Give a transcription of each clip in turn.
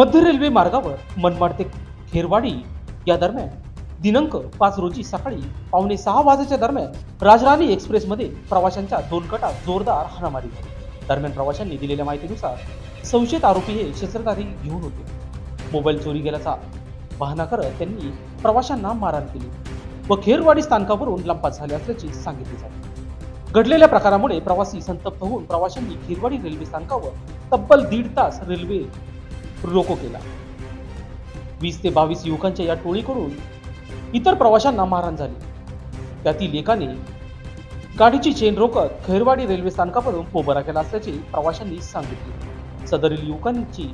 मध्य रेल्वे मार्गावर मनमाड ते खेरवाडी या दरम्यान दिनांक पाच रोजी सकाळी पावणे सहा वाजेच्या दरम्यान राजराणी एक्सप्रेसमध्ये प्रवाशांच्या दोन गटात जोरदार हाणामारी झाली. दरम्यान प्रवाशांनी दिलेल्या माहितीनुसार संशयित आरोपी हे शस्त्रधारी घेऊन होते. मोबाईल चोरी गेल्याचा बहाणा करत त्यांनी प्रवाशांना मारहाण केली व खेरवाडी स्थानकावरून लंपास झाले असल्याचे सांगितले जाते. घडलेल्या प्रकारामुळे प्रवासी संतप्त होऊन प्रवाशांनी खिरवाडी रेल्वे स्थानकावर तब्बल दीड तास रेल्वे रोको केला. वीस ते बावीस युवकांच्या या टोळीकडून इतर प्रवाशांना मारहाण झाली. त्यातील एकाने गाडीची चेन रोकत खैरवाडी रेल्वे स्थानकावरून पोबरा केला असल्याचे प्रवाशांनी सांगितले. सदरील युवकांची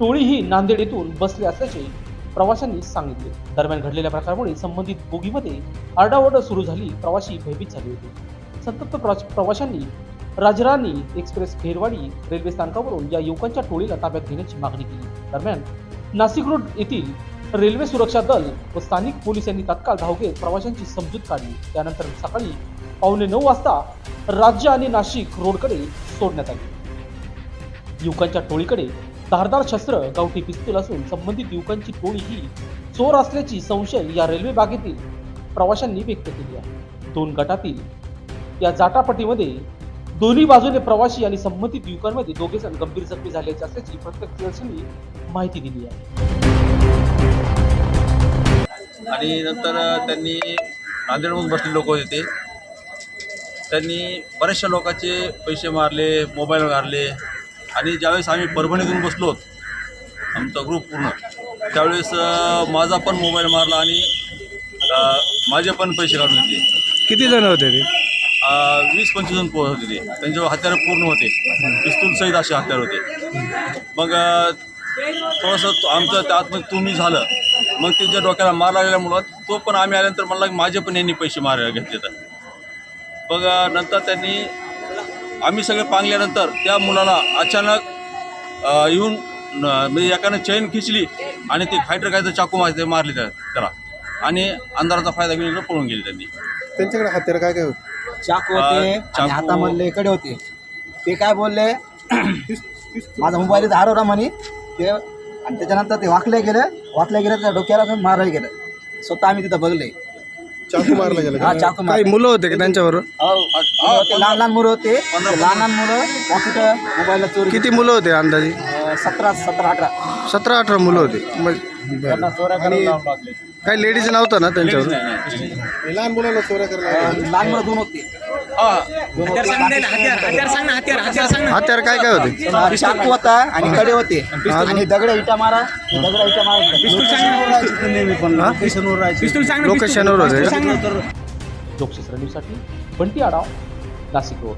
टोळी ही नांदेड येथून बसली असल्याचे प्रवाशांनी सांगितले. दरम्यान घडलेल्या प्रकारामुळे संबंधित बोगीमध्ये आरडाओरड सुरू झाली. प्रवासी भयभीत झाले होते. संतप्त प्रवाशांनी राजराणी एक्सप्रेस खेरवाडी रेल्वे स्थानकावरून या युवकांच्या टोळीला ताब्यात घेण्याची मागणी केली. दरम्यान नाशिक रोड येथील रेल्वे सुरक्षा दल व स्थानिक पोलीस यांनी तत्काळ धाव घेत प्रवाशांची समजूत काढली. त्यानंतर सकाळी पावणे नऊ वाजता राज्य आणि नाशिक रोडकडे सोडण्यात आली. युवकांच्या टोळीकडे धारदार शस्त्र गावठी पिस्तूल असून संबंधित युवकांची टोळी ही चोर असल्याची संशय या रेल्वे बागेतील प्रवाशांनी व्यक्त केली आहे. दोन गटातील या जाटापटीमध्ये दोन्ही बाजूने प्रवासी आणि संबंधित युवकांमध्ये दोघे जण गंभीर जखमी झाल्याचे असल्याची प्रत्यक्षदर्शींनी माहिती दिली आहे. आणि नंतर त्यांनी नांदेडमधून बसलेले लोक होते ते. त्यांनी बऱ्याचशा लोकांचे पैसे मारले मोबाईल मारले आणि ज्यावेळेस आम्ही परभणीतून बसलो आमचा ग्रुप पूर्ण त्यावेळेस माझा पण मोबाईल मारला आणि माझे पण पैसे काढून घेतले. किती जण होते ते? वीस पंचवीस जण पोहोच होते ते. त्यांच्यावर हत्यारं पूर्ण होते. पिस्तूल सहित असे हत्यार होते. मग थोडंसं आमचं त्यात तुम्ही झालं. मग त्यांच्या डोक्याला मार लागल्यामुळं तो पण आम्ही आल्यानंतर मला माझे पण यांनी पैसे मार घेतले तर. मग नंतर त्यांनी आम्ही सगळे पांगल्यानंतर त्या मुलाला अचानक येऊन म्हणजे एकानं चैन खिचली आणि ते फायटर काय तर चाकू मारले त्याला. आणि अंधाराचा फायदा घेऊन इकडे पळून गेले त्यांनी. त्यांच्याकडे हत्यार काय काय होतं? चाकू होते आणि हातामधले कडे होते. ते काय बोलले? माझा मोबाईल इथं हरवला म्हणे. ते आणि त्याच्यानंतर ते वाकले गेले. वाकले गेले त्या डोक्याला मारायला गेलं. स्वतः आम्ही तिथं बघले. चाकू मारला गेला हा? चाकू मारले. मुलं होते का त्यांच्याबरोबर? हो, मुलं होते, लहान लहान मुलं होते. लहान लहान मुलं. वाकीचं मोबाईलला चोरी किती मुलं होते अंदाजे? सतरा सतरा अठरा. सतरा अठरा मुलं होते. मग- बरं. काही लेडीज नव्हतं ना त्यांच्यावर? नाही, नाही. हे लहान मुलांना चोऱ्या करायला लहान मुलं दोन होते. हा दोन होते हत्यार काय काय होते? चाकू होता आणि कडे होते. आणि दगड इटा मारा दगड इटा मारा. लोकेशनवर होते. का? न्यूजसाठी बंटी आडाव नाशिक रोड.